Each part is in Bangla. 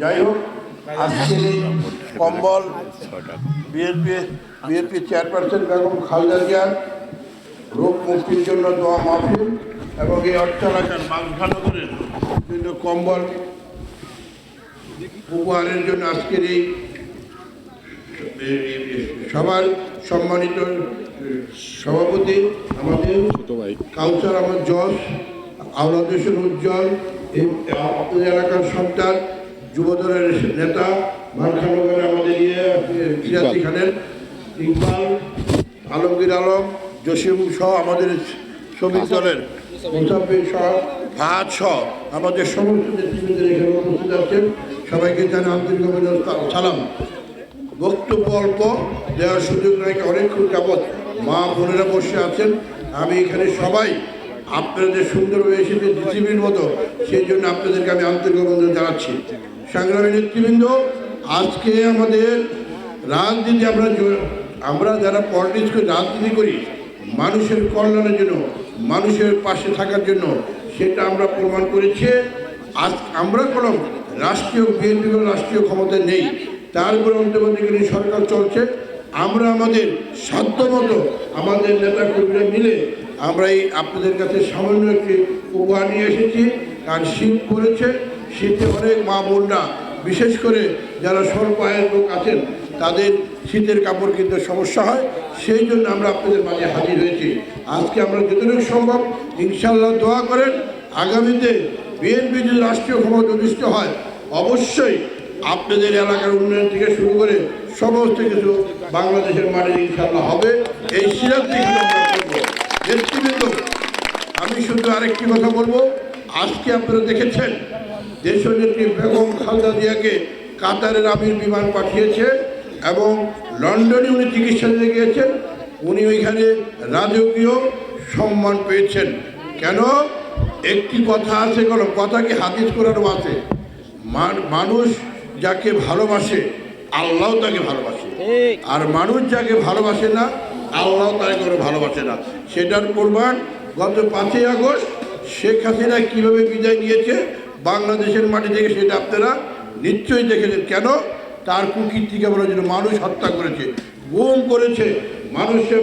যাই হোক আজকের এই কম্বল BNP BNP chairperson Begum Khaleda জিয়ার রোগ মুক্তির জন্য দোয়া মাহফিল এবং এই অট্টালাকার মাঝখানগরের জন্য কম্বল উপহারের জন্য আজকের এই- সবার সম্মানিত সভাপতি, আমাদের কাউন্সার আমার যশ আওলাদ হোসেন উজ্জ্বল এলাকার সন্তান, যুবদলের নেতা মানখানগরের আমাদের ইয়ে সিরাজি খানের, ইকবাল, আলমগীর আলম, জসিম সহ আমাদের শ্রমিক দলের মুসাফির সহ ফাহাদ সহ আমাদের সমস্ত নেতৃবৃন্দের এখানে উপস্থিত আছেন। সবাইকে জানা আন্তরিক সালাম। বক্তব্য অল্প, দেওয়ার সুযোগ নাই অনেকক্ষণ যাবৎ মা বোনেরা বসে আছেন, আমি এখানে সবাই আপনাদের সুন্দরভাবে এসেছে ডিসিপ্লিন মতো, সেই জন্য আপনাদেরকে আমি আন্তরিক অভিনন্দন জানাচ্ছি। সংগ্রামী নেতৃবৃন্দ, আজকে আমাদের রাজনীতি আমরা আমরা যারা পলিটিক্স করি রাজনীতি করি, মানুষের কল্যাণের জন্য, মানুষের পাশে থাকার জন্য, সেটা আমরা প্রমাণ করেছি। আজ আমরা কোনো রাষ্ট্রীয়, বিএনপি রাষ্ট্রীয় ক্ষমতায় নেই। তারপরে অন্তর্বর্তীকালীন সরকার চলছে। আমরা আমাদের সাধ্যমতো আমাদের নেতা কর্মীরা মিলে আমরা এই আপনাদের কাছে সামান্য একটি উপহার নিয়ে এসেছি। কারণ শীত পড়েছে, শীতে অনেক মা বোনরা, বিশেষ করে যারা স্বল্প আয়ের লোক আছেন, তাদের শীতের কাপড় কিনতে সমস্যা হয়। সেই জন্য আমরা আপনাদের মাঝে হাজির হয়েছি। আজকে আমরা যতটুকু সম্ভব ইনশাল্লাহ দোয়া করেন। আগামীতে বিএনপি যদি রাষ্ট্রীয় ক্ষমতা অধিষ্ঠ হয়, অবশ্যই আপনাদের এলাকার উন্নয়ন থেকে শুরু করে সমস্ত কিছু বাংলাদেশের মাঠে ইনশাল্লাহ হবে। এই নেতৃবৃন্দ, আমি শুধু আরেকটি কথা বলব। আজকে আপনারা দেখেছেন, দেশনেত্রী বেগম খালেদা জিয়াকে কাতারের আমির বিমান পাঠিয়েছে এবং লন্ডনে উনি চিকিৎসা দিতে গিয়েছেন। উনি ওইখানে রাজকীয় সম্মান পেয়েছেন। কেন? একটি কথা আছে, কোনো কথা কি হাদিস করারও আছে। মান- মানুষ যাকে ভালোবাসে আল্লাহ তাকে ভালোবাসে। আর মানুষ যাকে ভালোবাসে না আল্লাহ তাকে কোনো ভালোবাসে না। সেটার প্রমাণ গত পাঁচই আগস্ট শেখ হাসিনা কীভাবে বিদায় নিয়েছে বাংলাদেশের মাটি থেকে সেটা আপনারা নিশ্চয়ই দেখেছেন। কেন? তার কুকীর্তিকে বলার জন্য মানুষ হত্যা করেছে গুম করেছে। মানুষের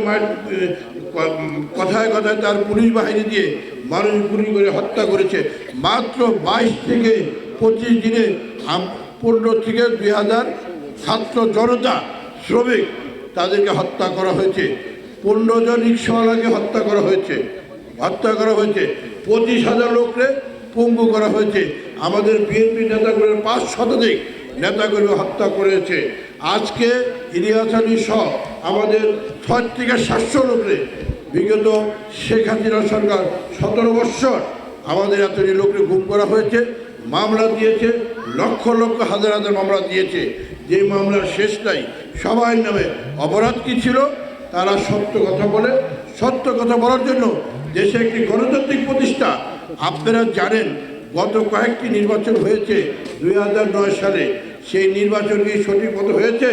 কথায় কথায় তার পুলিশ বাহিনী দিয়ে মানুষ গুলি করে হত্যা করেছে। মাত্র বাইশ থেকে পঁচিশ দিনে পনেরো থেকে দুই হাজার ছাত্র জনতা, শ্রমিক তাদেরকে হত্যা করা হয়েছে। পনেরো জন রিক্সাওয়ালাকে হত্যা করা হয়েছে, হত্যা করা হয়েছে। পঁচিশ হাজার লোককে পঙ্গু করা হয়েছে। আমাদের বিএনপি নেতাগুলোর পাঁচ শতাধিক নেতাগুলো হত্যা করেছে। আজকে ইলিয়াস আলী সহ আমাদের ছয় থেকে সাতশো লোকরে বিগত শেখ হাসিনা সরকার সতেরো বৎসর আমাদের এতটি লোককে গুম করা হয়েছে। মামলা দিয়েছে, লক্ষ লক্ষ হাজার হাজার মামলা দিয়েছে। যে মামলার শেষটাই সবাই নামে অপরাধ কী ছিল? তারা সত্য কথা বলে। সত্য কথা বলার জন্য দেশে একটি গণতান্ত্রিক প্রতিষ্ঠা। আপনারা জানেন, গত কয়েকটি নির্বাচন হয়েছে দুই হাজার নয় সালে। সেই নির্বাচন কি সঠিক মতো হয়েছে?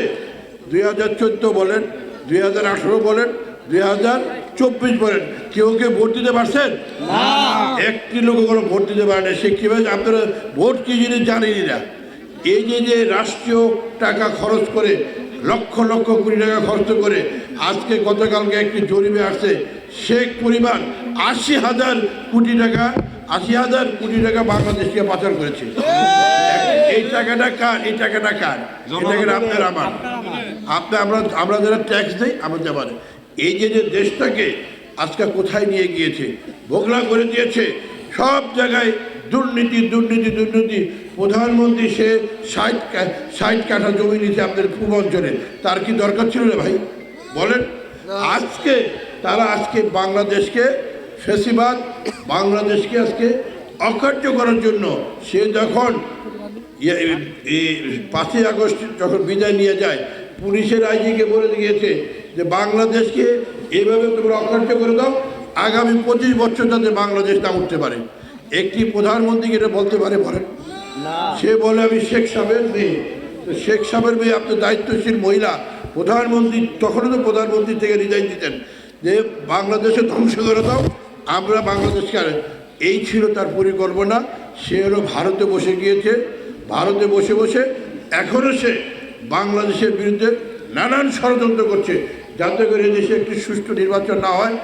দুই হাজার চোদ্দ বলেন, দুই হাজার আঠেরো বলেন, দুই হাজার চব্বিশ বলেন। কেউ কেউ ভোট দিতে পারছেন? একটি লোক কোনো ভোট দিতে পারে না সে কীভাবে আপনারা ভোট কি জিনিস জানেনই না। এই যে যে রাষ্ট্রীয় টাকা খরচ করে লক্ষ লক্ষ কোটি টাকা খরচ করে আজকে গতকালকে একটি জরিপে আসছে শেখ পরিমাণ আশি হাজার কোটি টাকা আশি হাজার কোটি টাকা বাংলাদেশকে পাচার করেছে। এই! টাকাটা কার? এই টাকাটা কার? এই টাকাটা আপনার আমার। আপনার আমরা। আমরা যারা ট্যাক্স দিই আমাদের আবার এই যে যে দেশটাকে আজকে কোথায় নিয়ে গিয়েছে ভোগলা করে দিয়েছে সব জায়গায় দুর্নীতি দুর্নীতি দুর্নীতি। প্রধানমন্ত্রী সে ষাট ষাট কাঠা জমি নিচ্ছে আপনাদের পূর্ব অঞ্চলে। তার কি দরকার ছিল না ভাই? বলেন। আজকে তারা আজকে বাংলাদেশকে ফেসিবাদ বাংলাদেশকে আজকে অকার্য করার জন্য সে যখন ইয়ে- এই পাঁচই আগস্ট যখন বিদায় নিয়ে যায় পুলিশের আইজিকে বলে দিয়েছে যে বাংলাদেশকে এইভাবে তোমরা অকার্য করে দাও আগামী পঁচিশ বছর যাতে বাংলাদেশ না উঠতে পারে। একটি প্রধানমন্ত্রীকে এটা বলতে পারে বলেন। সে বলে আমি শেখ সাহেবের মেয়ে। তো শেখ সাহেবের মেয়ে আপনি দায়িত্বশীল মহিলা প্রধানমন্ত্রী তখনও তো প্রধানমন্ত্রী থেকে রিজাইন দিতেন যে বাংলাদেশে ধ্বংস করে দাও আমরা বাংলাদেশকে এই ছিল তার পরিকল্পনা। সে হলো ভারতে বসে গিয়েছে। ভারতে বসে বসে এখনও সে বাংলাদেশের বিরুদ্ধে নানান ষড়যন্ত্র করছে। যাতে করে দেশে একটি সুষ্ঠু নির্বাচন না হয়,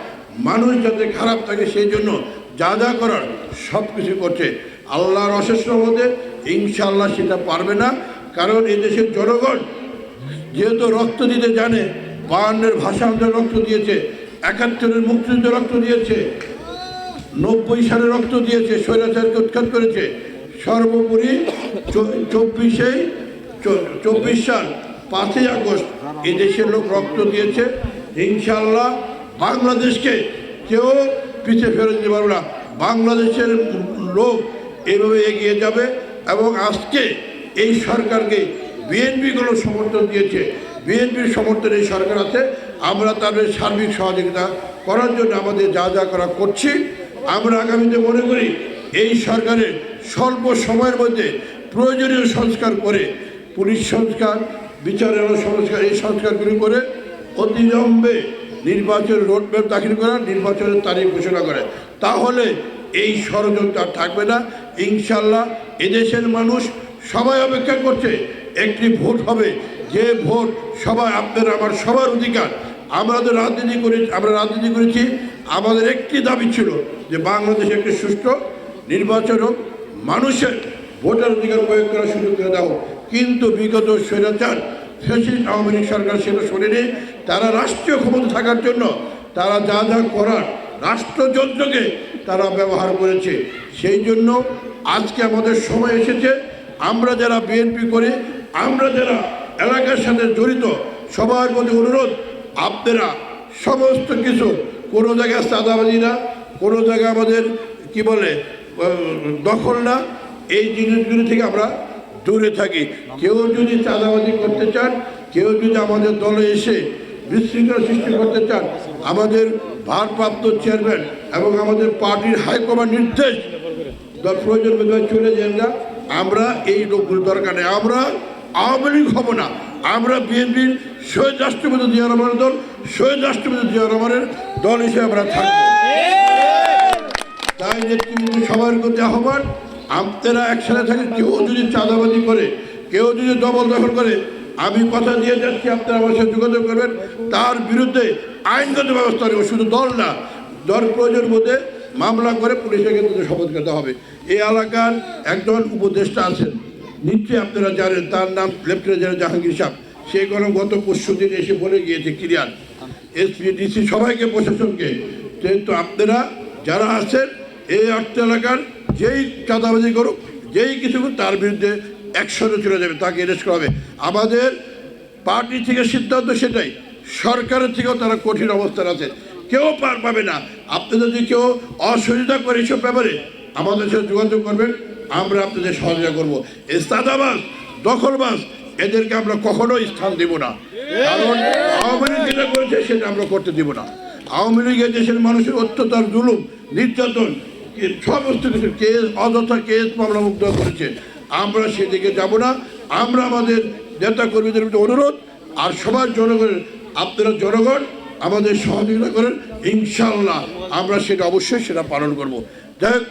মানুষ যাতে খারাপ থাকে সেই জন্য যা যা করার সব কিছু করছে। আল্লাহর অশেষ মধ্যে ইনশাআল্লাহ সেটা পারবে না, কারণ দেশের জনগণ যেহেতু রক্ত দিতে জানে, বায়ান্নের ভাষা আন্দোলন রক্ত দিয়েছে, একাত্তরের মুক্তিযুদ্ধ রক্ত দিয়েছে, নব্বই সালে রক্ত দিয়েছে, স্বৈরাচারকে উৎখাত করেছে। সর্বোপরি চব্বিশে চব্বিশ সাল পাঁচই আগস্ট এই দেশের লোক রক্ত দিয়েছে ইনশাল্লাহ বাংলাদেশকে কেউ পিছিয়ে ফেলে দিতে পারবে না। বাংলাদেশের লোক এভাবে এগিয়ে যাবে এবং আজকে এই সরকারকে বিএনপিগুলো সমর্থন দিয়েছে। বিএনপির সমর্থনে এই সরকার আছে। আমরা তাদের সার্বিক সহযোগিতা করার জন্য আমাদের যা যা করা করছি। আমরা আগামীতে মনে করি এই সরকারের স্বল্প সময়ের মধ্যে প্রয়োজনীয় সংস্কার করে পুলিশ সংস্কার বিচারের সংস্কার এই সংস্কারগুলি করে অতিলম্বে নির্বাচন রোডম্যাপ দাখিল করা নির্বাচনের তারিখ ঘোষণা করে। তাহলে এই ষড়যন্ত্র আর থাকবে না। ইনশাল্লাহ এদেশের মানুষ সবাই অপেক্ষা করছে, একটি ভোট হবে। যে ভোট সবাই আপনার আমার সবার অধিকার। আমরা তো রাজনীতি করে আমরা রাজনীতি করেছি। আমাদের একটি দাবি ছিল যে বাংলাদেশে একটি সুষ্ঠু, নির্বাচন হোক, মানুষের ভোটার অধিকার প্রয়োগ করার সুযোগ করে দাও কিন্তু বিগত স্বৈরাচার ফেসিস্ট আওয়ামী লীগ সরকার সেটা শোনেনি তারা রাষ্ট্রীয় ক্ষমতা থাকার জন্য তারা যা যা করার রাষ্ট্রযন্ত্রকে তারা ব্যবহার করেছে। সেই জন্য আজকে আমাদের সময় এসেছে। আমরা যারা বিএনপি করি, আমরা যারা এলাকার সাথে জড়িত, সবার প্রতি অনুরোধ, আপনারা সমস্ত কিছু, কোনো জায়গায় চাঁদাবাজি না, কোনো জায়গায় আমাদের, কি বলে দখল না। এই জিনিসগুলি থেকে আমরা দূরে থাকি। কেউ যদি চাঁদাবাজি করতে চান কেউ যদি আমাদের দলে এসে বিশৃঙ্খলা সৃষ্টি করতে চান আমাদের ভারপ্রাপ্ত চেয়ারম্যান এবং আমাদের পার্টির হাইকমান্ড নির্দেশ প্রয়োজন চলে যান না। আমরা এই লোকগুলো দরকার নেই। আমরা আওয়ামী লীগ হব না। আমরা বিএনপির শহীদ রাষ্ট্রপতি জিয়া রহমানের দল শহীদ রাষ্ট্রপতি জিয়া রহমানের দল হিসেবে আমরা থাকব। তাই নেতৃবৃন্দ সবার প্রতি আহ্বান আপনারা একসাথে থাকেন, কেউ যদি চাঁদাবাজি করে, কেউ যদি দখল দখল করে, আমি কথা দিয়ে যাচ্ছি, আপনারা আমার সাথে যোগাযোগ করবেন। তার বিরুদ্ধে আইনগত ব্যবস্থা নেব, শুধু দল না, দল প্রয়োজন মধ্যে মামলা করে পুলিশের ক্ষেত্রে শপথ করতে হবে। এই এলাকার একজন উপদেষ্টা আছেন, নিশ্চয়ই আপনারা জানেন, তার নাম লেফটেন্যান্ট জেনারেল জাহাঙ্গীর সাহেব। সে কোনো গত পরশু দিন এসে বলে গিয়েছে, ক্লিয়ার। এসপি ডিসি সবাইকে, প্রশাসনকে। কিন্তু আপনারা যারা আছেন এই অর্থ এলাকার যেই চাঁদাবাজি করুক, যেই কিছু তার বিরুদ্ধে একশনে চলে যাবে, তাকে অ্যারেস্ট করা হবে। আমাদের পার্টি থেকে সিদ্ধান্ত সেটাই, সরকারের থেকেও তারা কঠিন অবস্থান আছে। কেউ পার পাবে না। আপনি যদি কেউ অসুবিধা করে এসব ব্যাপারে আমাদের সাথে যোগাযোগ করবেন, আমরা আপনাদের সহযোগিতা করব। এই সাদাবাস দখলবাস এদেরকে আমরা কখনোই স্থান দেব না। কারণ আওয়ামী লীগ যেটা করেছে, সেটা আমরা করতে দিব না। আওয়ামী লীগের দেশের মানুষের অত্যাচার, জুলুম, নির্যাতন সমস্ত কিছু কেস, অযথা কেস মামলা মুক্ত করেছে। আমরা সেদিকে যাব না। আমরা আমাদের নেতা কর্মীদের অনুরোধ, আর সবার জনগণের, আপনারা জনগণ আমাদের সহযোগিতা করেন ইনশাল্লাহ আমরা সেটা অবশ্যই সেটা পালন করব। যাই